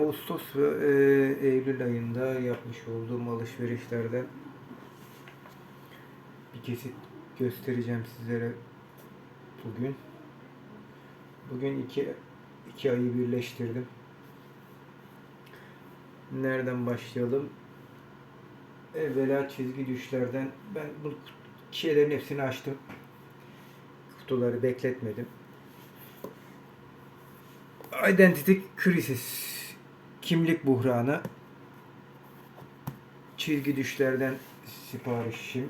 Ağustos ve e, Eylül ayında yapmış olduğum alışverişlerden bir kesit göstereceğim sizlere bugün. Bugün iki, iki ayı birleştirdim. Nereden başlayalım? Evvela çizgi düşlerden ben bu şeylerin hepsini açtım. Kutuları bekletmedim. Identity Crisis kimlik buhranı. Çizgi düşlerden siparişim.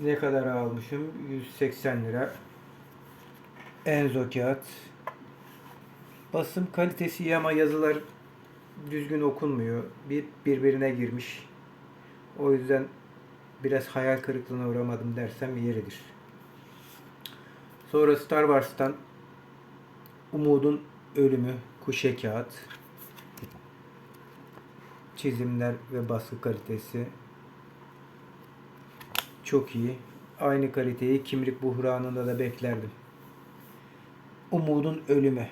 Ne kadar almışım? 180 lira. Enzo kağıt. Basım kalitesi iyi ama yazılar düzgün okunmuyor. Bir birbirine girmiş. O yüzden biraz hayal kırıklığına uğramadım dersem yeridir. Sonra Star Wars'tan Umudun Ölümü Kuşe Kağıt Çizimler ve baskı kalitesi çok iyi. Aynı kaliteyi kimlik buhranında da beklerdim. Umudun Ölümü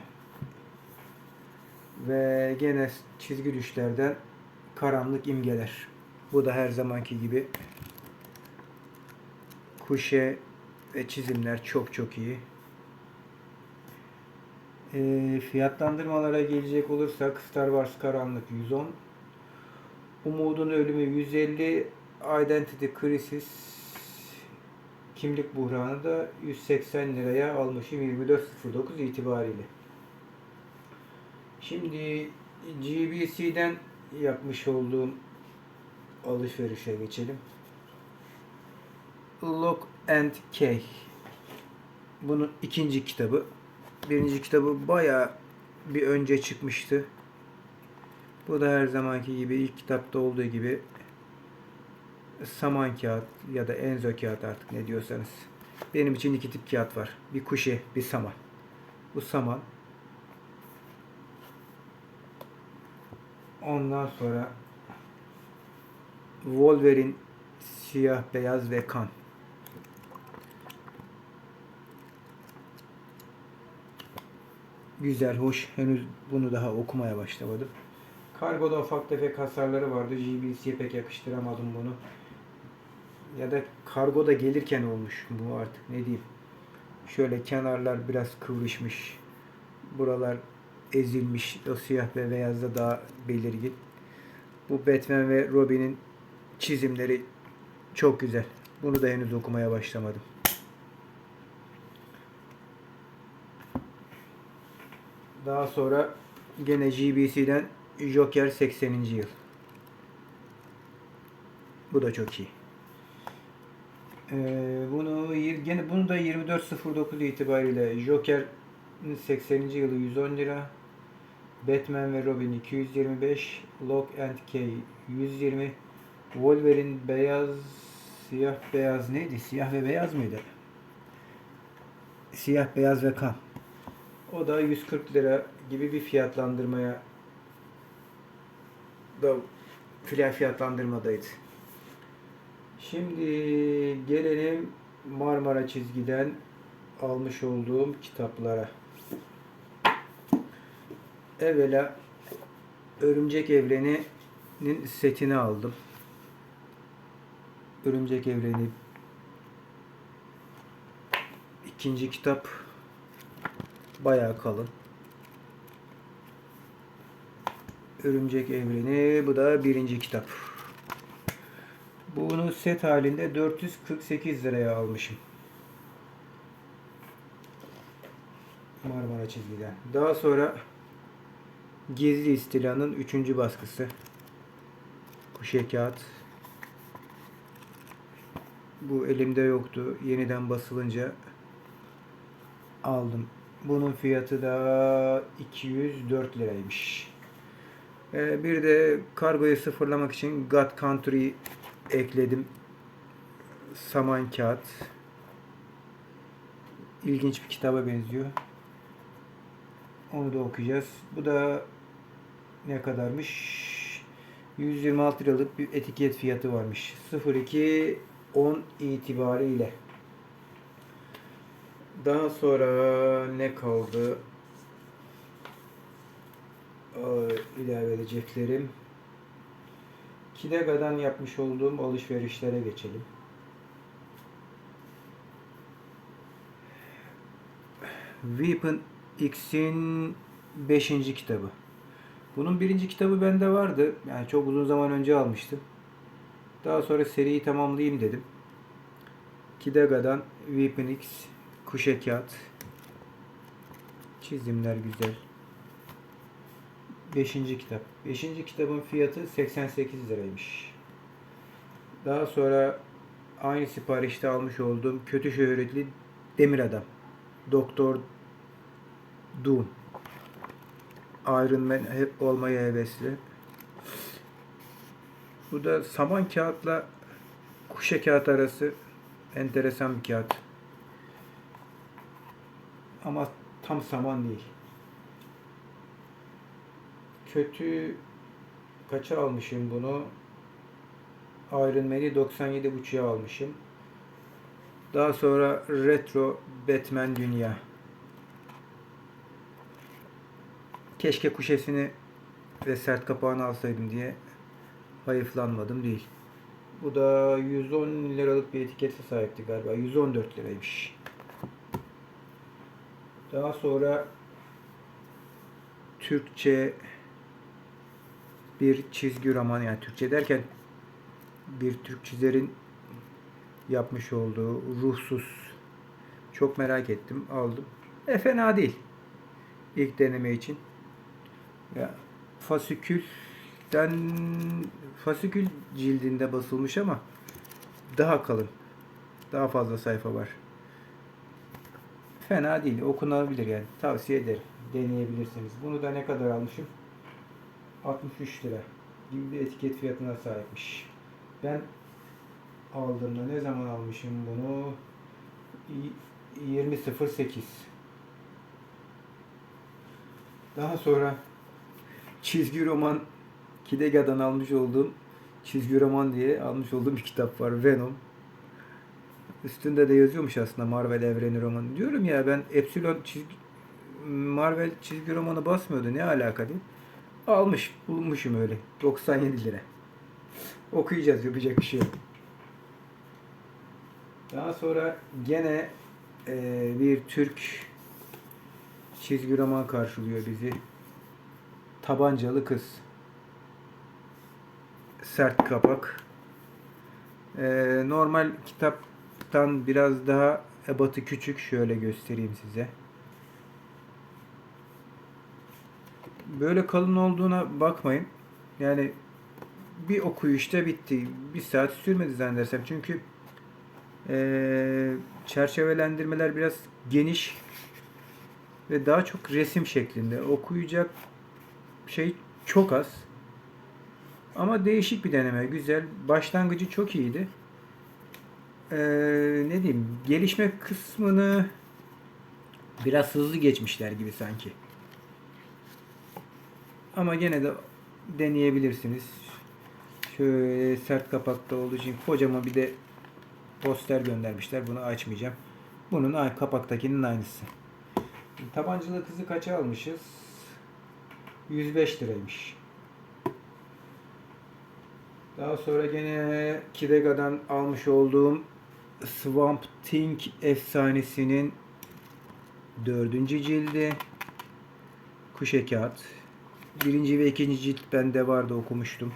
ve gene çizgi düşlerden Karanlık imgeler. Bu da her zamanki gibi kuşe ve çizimler çok çok iyi. E, fiyatlandırmalara gelecek olursak Star Wars Karanlık 110, Umudun Ölümü 150, Identity Crisis Kimlik Buhranı da 180 liraya almışım 24.09 itibariyle. Şimdi GBC'den yapmış olduğum alışverişe geçelim. Lock and Key. Bunun ikinci kitabı. Birinci kitabı baya bir önce çıkmıştı. Bu da her zamanki gibi ilk kitapta olduğu gibi saman kağıt ya da enzo kağıt artık ne diyorsanız. Benim için iki tip kağıt var. Bir kuşe, bir saman. Bu saman. Ondan sonra Wolverine siyah, beyaz ve kan. Güzel, hoş. Henüz bunu daha okumaya başlamadım. Kargoda ufak tefek hasarları vardı. GBC'ye pek yakıştıramadım bunu. Ya da kargoda gelirken olmuş bu artık ne diyeyim. Şöyle kenarlar biraz kıvrışmış. Buralar ezilmiş. O siyah ve beyazda daha belirgin. Bu Batman ve Robin'in çizimleri çok güzel. Bunu da henüz okumaya başlamadım. Daha sonra gene GBC'den Joker 80. yıl. Bu da çok iyi. Ee, bunu gene bunu da 24.09 itibariyle Joker 80. yılı 110 lira. Batman ve Robin 225, Lock and Key 120, Wolverine beyaz, siyah beyaz neydi? Siyah ve beyaz mıydı? Siyah beyaz ve kan. O da 140 lira gibi bir fiyatlandırmaya da filan fiyatlandırmadaydı. Şimdi gelelim Marmara çizgiden almış olduğum kitaplara. Evvela Örümcek Evreni'nin setini aldım. Örümcek Evreni ikinci kitap bayağı kalın. Örümcek Evreni bu da birinci kitap. Bunu set halinde 448 liraya almışım. Marmara çizgiden. Daha sonra Gizli İstila'nın 3. baskısı. Kuşe kağıt. Bu elimde yoktu. Yeniden basılınca aldım. Bunun fiyatı da 204 liraymış. Ee, bir de kargoyu sıfırlamak için God Country ekledim. Saman kağıt. İlginç bir kitaba benziyor. Onu da okuyacağız. Bu da ne kadarmış? 126 liralık bir etiket fiyatı varmış. 02 10 itibariyle. Daha sonra ne kaldı? İlave edeceklerim. Kidega'dan yapmış olduğum alışverişlere geçelim. Weapon X'in 5. kitabı. Bunun birinci kitabı bende vardı. Yani çok uzun zaman önce almıştım. Daha sonra seriyi tamamlayayım dedim. Kidega'dan Weapon X, Kuşe Kağıt. Çizimler güzel. 5. kitap. 5. kitabın fiyatı 88 liraymış. Daha sonra aynı siparişte almış olduğum kötü şöhretli Demir Adam. Doktor Doom. Iron Man hep olmaya hevesli. Bu da saman kağıtla kuşe kağıt arası enteresan bir kağıt. Ama tam saman değil. Kötü kaça almışım bunu? Iron Man'i 97.5'a almışım. Daha sonra Retro Batman Dünya. Keşke kuşesini ve sert kapağını alsaydım diye hayıflanmadım değil. Bu da 110 liralık bir etikete sahipti galiba. 114 liraymış. Daha sonra Türkçe bir çizgi roman yani Türkçe derken bir Türk çizerin yapmış olduğu ruhsuz çok merak ettim aldım. E fena değil. İlk deneme için. Ya fasikülden fasikül cildinde basılmış ama daha kalın. Daha fazla sayfa var. Fena değil. Okunabilir yani. Tavsiye ederim. Deneyebilirsiniz. Bunu da ne kadar almışım? 63 lira gibi bir etiket fiyatına sahipmiş. Ben aldığımda ne zaman almışım bunu? Y- 20.08 Daha sonra çizgi roman Kidega'dan almış olduğum çizgi roman diye almış olduğum bir kitap var. Venom. Üstünde de yazıyormuş aslında Marvel evreni romanı. Diyorum ya ben Epsilon çizgi Marvel çizgi romanı basmıyordu. Ne alaka diye. Almış, bulmuşum öyle. 97 lira. Okuyacağız, yapacak bir şey yok. Daha sonra gene eee, bir Türk çizgi roman karşılıyor bizi. Tabancalı Kız. Sert kapak. Eee, normal kitaptan biraz daha ebatı küçük. Şöyle göstereyim size. Böyle kalın olduğuna bakmayın. Yani bir okuyuşta bitti. Bir saat sürmedi zannedersem. Çünkü eee, çerçevelendirmeler biraz geniş ve daha çok resim şeklinde. Okuyacak şey çok az. Ama değişik bir deneme. Güzel. Başlangıcı çok iyiydi. Eee, ne diyeyim? Gelişme kısmını biraz hızlı geçmişler gibi sanki. Ama gene de deneyebilirsiniz. Şöyle sert kapakta olduğu için kocaman bir de poster göndermişler. Bunu açmayacağım. Bunun kapaktakinin aynısı. Tabancalı kızı kaça almışız? 105 liraymış. Daha sonra gene Kidega'dan almış olduğum Swamp Thing efsanesinin dördüncü cildi. Kuşe kağıt. Birinci ve ikinci cilt bende vardı okumuştum.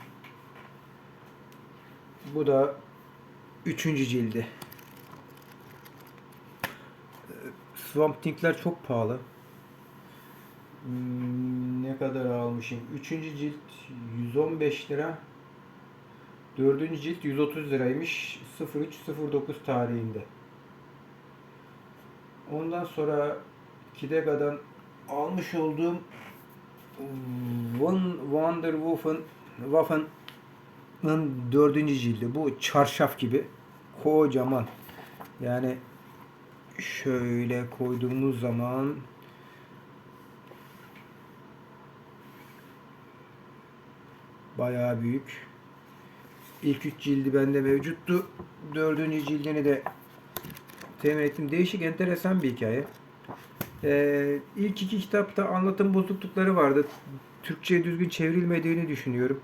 Bu da üçüncü cildi. Swamp Thing'ler çok pahalı. Hmm, ne kadar almışım? Üçüncü cilt 115 lira. Dördüncü cilt 130 liraymış. 0309 tarihinde. Ondan sonra Kidega'dan almış olduğum Von Wonder Waffen Waffen'ın dördüncü cildi. Bu çarşaf gibi. Kocaman. Yani şöyle koyduğumuz zaman bayağı büyük. İlk üç cildi bende mevcuttu. Dördüncü cildini de temin ettim. Değişik, enteresan bir hikaye. Ee, ilk iki kitapta anlatım bozuklukları vardı. Türkçe'ye düzgün çevrilmediğini düşünüyorum.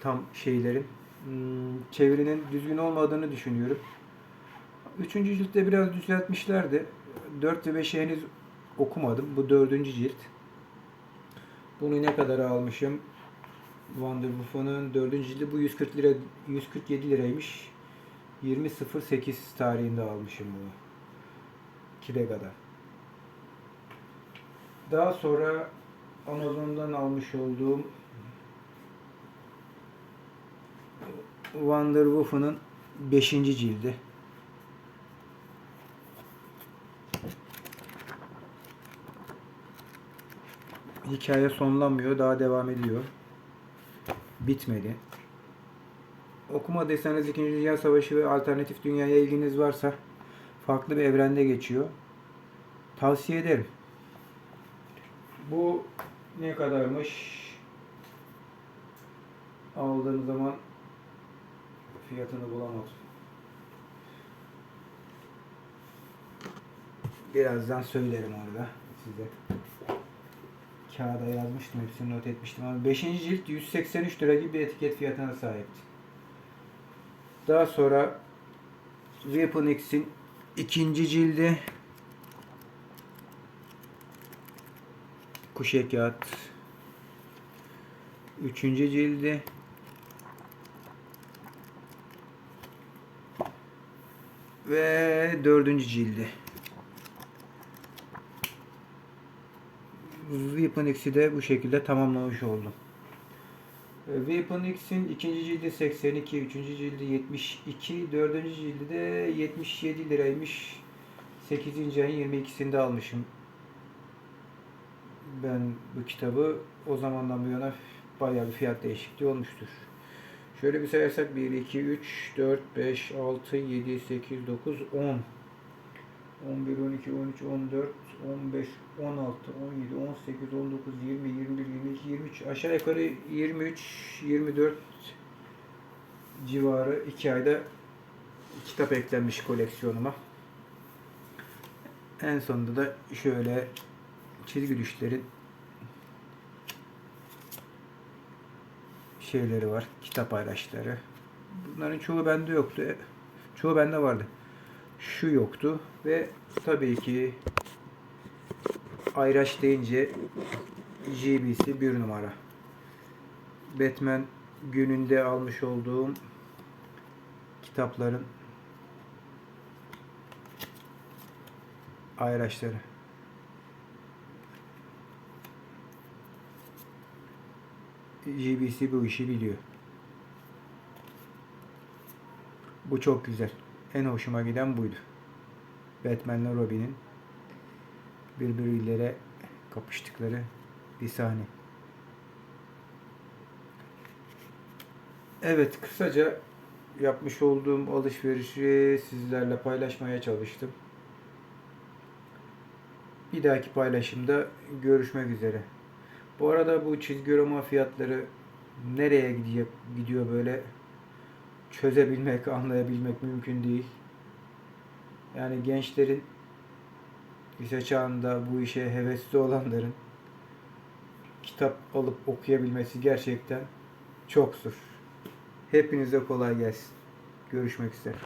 Tam şeylerin. Hmm, çevirinin düzgün olmadığını düşünüyorum. Üçüncü ciltte biraz düzeltmişlerdi. 4 ve 5'i henüz okumadım. Bu dördüncü cilt. Bunu ne kadar almışım? Wonderwolf'un dördüncü cildi bu 140 lira 147 liraymış. 20.08 tarihinde almışım bunu. Kidega'da. Daha sonra Amazon'dan almış olduğum Wonderwolf'un 5. cildi. Hikaye sonlanmıyor, daha devam ediyor. Bitmedi. Okumadıysanız 2. Dünya Savaşı ve alternatif dünyaya ilginiz varsa farklı bir evrende geçiyor. Tavsiye ederim. Bu ne kadarmış? Aldığım zaman fiyatını bulamadım. Birazdan söylerim orada size. Kağıda yazmıştım, hepsini not etmiştim ama 5. cilt 183 lira gibi bir etiket fiyatına sahipti. Daha sonra Weapon X'in ikinci cildi Kuşekat Üçüncü cildi ve dördüncü cildi. Weapon X'i de bu şekilde tamamlamış oldum. E, Weapon X'in ikinci cildi 82, üçüncü cildi 72, dördüncü cildi de 77 liraymış. 8. ayın 22'sinde almışım. Ben bu kitabı o zamandan bu yana bayağı bir fiyat değişikliği olmuştur. Şöyle bir sayarsak 1, 2, 3, 4, 5, 6, 7, 8, 9, 10. 11, 12, 13, 14, 15, 16, 17, 18, 19, 20, 21, 22, 23 aşağı yukarı 23, 24 civarı 2 ayda kitap eklenmiş koleksiyonuma. En sonunda da şöyle çizgi düşlerin şeyleri var. Kitap araçları. Bunların çoğu bende yoktu. Çoğu bende vardı. Şu yoktu ve tabii ki ayraç deyince GBC bir numara. Batman gününde almış olduğum kitapların ayraçları. GBC bu işi biliyor. Bu çok güzel. En hoşuma giden buydu. Batman'le Robin'in birbirlere kapıştıkları bir sahne. Evet, kısaca yapmış olduğum alışverişi sizlerle paylaşmaya çalıştım. Bir dahaki paylaşımda görüşmek üzere. Bu arada bu çizgi roman fiyatları nereye gidiyor, gidiyor böyle çözebilmek, anlayabilmek mümkün değil. Yani gençlerin lise çağında bu işe hevesli olanların kitap alıp okuyabilmesi gerçekten çok zor. Hepinize kolay gelsin. Görüşmek üzere.